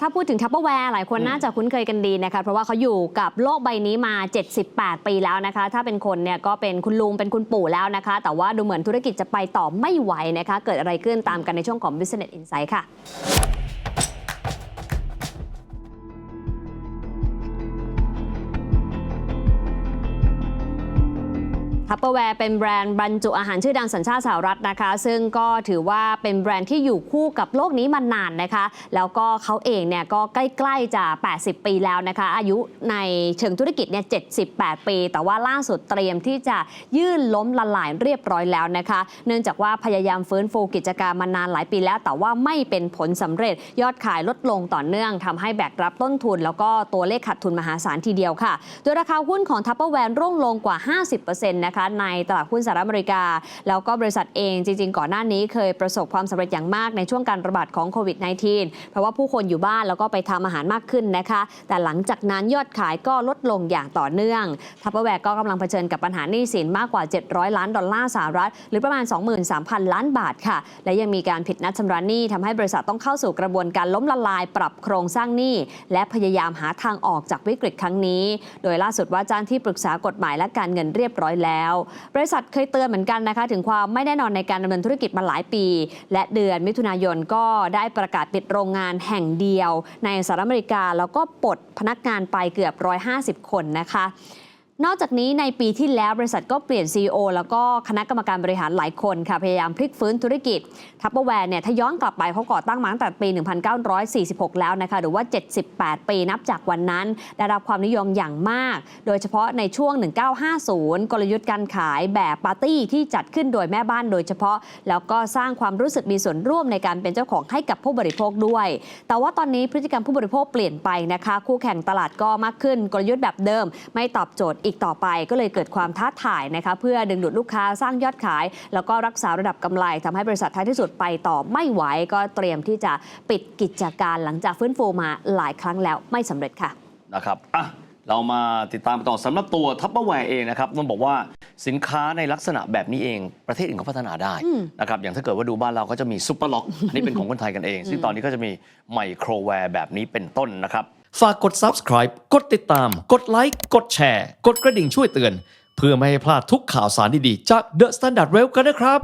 ถ้าพูดถึงทัพเปอร์แวร์หลายคนอืมน่าจะคุ้นเคยกันดีนะคะเพราะว่าเขาอยู่กับโลกใบนี้มา 78 ปีแล้วนะคะ ถ้าเป็นคนเนี่ยก็เป็นคุณลุงเป็นคุณปู่แล้วนะคะ แต่ว่าดูเหมือนธุรกิจจะไปต่อไม่ไหวนะคะ เกิดอะไรขึ้นตามกันในช่วงของ Business Insight ค่ะ ทัพเปอร์แวร์เป็นแบรนด์บรรจุอาหารชื่อดังสัญชาติสหรัฐนะคะ ซึ่งก็ถือว่าเป็นแบรนด์ที่อยู่คู่กับโลกนี้มานานนะคะ แล้วก็เขาเองเนี่ยก็ใกล้ ๆ จะ 80 ปีแล้วนะคะ อายุในเชิงธุรกิจเนี่ย 78 ปี แต่ว่าล่าสุดเตรียมที่จะยื่นล้มละลายเรียบร้อยแล้วนะคะ เนื่องจากว่าพยายามฟื้นฟูกิจการมานานหลายปีแล้ว แต่ว่าไม่เป็นผลสำเร็จยอดขายลดลงต่อเนื่องทำให้แบกรับต้นทุน แล้วก็ตัวเลขขาดทุนมหาศาลทีเดียวค่ะ โดยราคาหุ้นของทัพเปอร์แวร์ร่วงลงกว่า 50%นะคะในตลาดหุ้นสหรัฐอเมริกา แล้วก็บริษัทเองจริง ๆ ก่อนหน้านี้เคยประสบความสำเร็จอย่างมากในช่วงการระบาดของโควิด -19 เพราะว่าผู้คนอยู่บ้านแล้วก็ไปทำอาหารมากขึ้นนะคะ แต่หลังจากนั้นยอดขายก็ลดลงอย่างต่อเนื่องทัพเปอร์แวร์ก็กำลังเผชิญกับปัญหาหนี้สินมากกว่า 700 ล้านดอลลาร์สหรัฐ หรือประมาณ 23,000 ล้านบาทค่ะ และยังมีการผิดนัดชำระหนี้ทำให้บริษัทต้องเข้าสู่กระบวนการล้มละลาย ปรับโครงสร้างหนี้ และพยายามหาทางออกจากวิกฤตครั้งนี้ โดยล่าสุดว่าจ้างที่ปรึกษากฎหมายและการเงินเรียบร้อยแล้วบริษัทเคยเตือนเหมือนกันนะคะ ถึงความไม่แน่นอนในการดำเนินธุรกิจมาหลายปี และเดือนมิถุนายนก็ได้ประกาศปิดโรงงานแห่งเดียว ในสหรัฐอเมริกาแล้วก็ปลดพนักงานไปเกือบ 150 คนนะคะ นอกจากนี้ในปีที่แล้วบริษัทก็เปลี่ยน CEO แล้วก็คณะกรรมการบริหารหลายคนค่ะพยายามพลิกฟื้นธุรกิจทัพเปอร์แวร์เนี่ยถ้าย้อนกลับไปเขาก่อตั้งมาตั้งแต่ปี 1946 แล้วนะคะหรือว่า 78 ปีนับจากวันนั้น ได้รับความนิยมอย่างมาก โดยเฉพาะในช่วง 1950 กลยุทธ์การขายแบบปาร์ตี้ที่จัดขึ้นโดยแม่บ้านโดยเฉพาะ แล้วก็สร้างความรู้สึกมีส่วนร่วมในการเป็นเจ้าของให้กับผู้บริโภคด้วย แต่ว่าตอนนี้พฤติกรรมผู้บริโภคเปลี่ยนไปนะคะคู่แข่งตลาดก็มากขึ้นกลยุทธ์แบบเดิม ไม่ตอบโจทย์อีกต่อไปก็เลยเกิดความท้าทายนะคะเพื่อดึงดูดลูกค้าสร้างยอดขาย แล้วก็รักษาระดับกำไรทำให้บริษัทท้ายที่สุดไปต่อไม่ไหวก็เตรียมที่จะปิดกิจการหลังจากฟื้นฟูมาหลายครั้งแล้วไม่สำเร็จค่ะนะครับอะเรามาติดตามต่อสำหรับตัวทัพเปอร์แวร์เองนะครับต้องบอกว่าสินค้าในลักษณะแบบนี้เอง ประเทศอื่นก็พัฒนาได้อืมนะครับอย่างถ้าเกิดว่าดูบ้านเราก็จะมีซุปเปอร์ล็อกอันนี้เป็นของคนไทยกันเอง ซึ่งตอนนี้ก็จะมีไมโครแวร์แบบนี้เป็นต้นนะครับ ฝากกด subscribe กดติดตาม กดไลค์กดแชร์ กดกระดิ่งช่วยเตือน เพื่อไม่ให้พลาดทุกข่าวสารดีๆ จาก The Standard Rail กันนะครับ